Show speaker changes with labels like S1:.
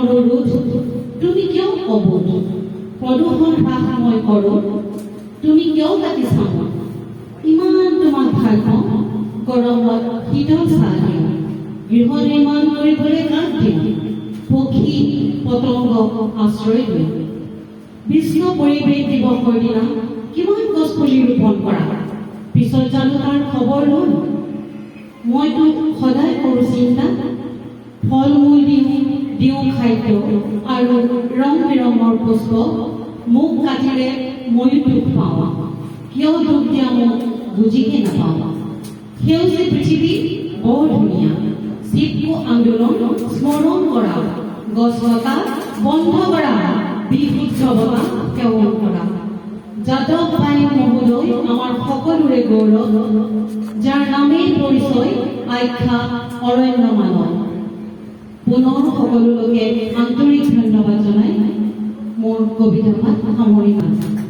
S1: অনুৰোধ তুমি কিয় অবোধ প্ৰদূষণ হ্ৰাস মই কৰোঁ। তুমি কিয় কাটি চাওঁ ইমান তোমাক ভাল পাওঁ। গৰমত শীতল চাহ দিওঁ। গৃহ নিৰ্মাণ কৰিবলৈ কাঠ দিওঁ। পক্ষী পতংগক আশ্ৰয় দিওঁ। বিশ্ব পৰিৱেশ দিৱসৰ দিনা কিমান গছ পুলি ৰোপণ কৰা? পিছত জানো তাৰ খবৰ ল'ম। মইতো সদায় দিওঁ খাদ্য আৰু ৰং বিৰঙৰ পুষ্প মোক কাটিলে ময়ো দুখ পাওঁ। কিয় দুখ দিয়া মোক বুজিকে নাপাওঁ? সেউজী পৃথিৱী বৰ ধুনীয়া। চিপকো আন্দোলন স্মৰণ কৰা। গছ কটা বন্ধ কৰা। বিশুদ্ধ বতাহ সেৱন কৰা। যাদৱ পায়েং মহোদয় আমাৰ সকলোৰে গৌৰৱ। যাৰ নামেই পৰিচয় আখ্যা অৰণ্য মানৱ পুনৰ সকলোকে আন্তৰিক ধন্যবাদ জনাই। মোৰ কবিতাভাগ সামৰি মাৰিছোঁ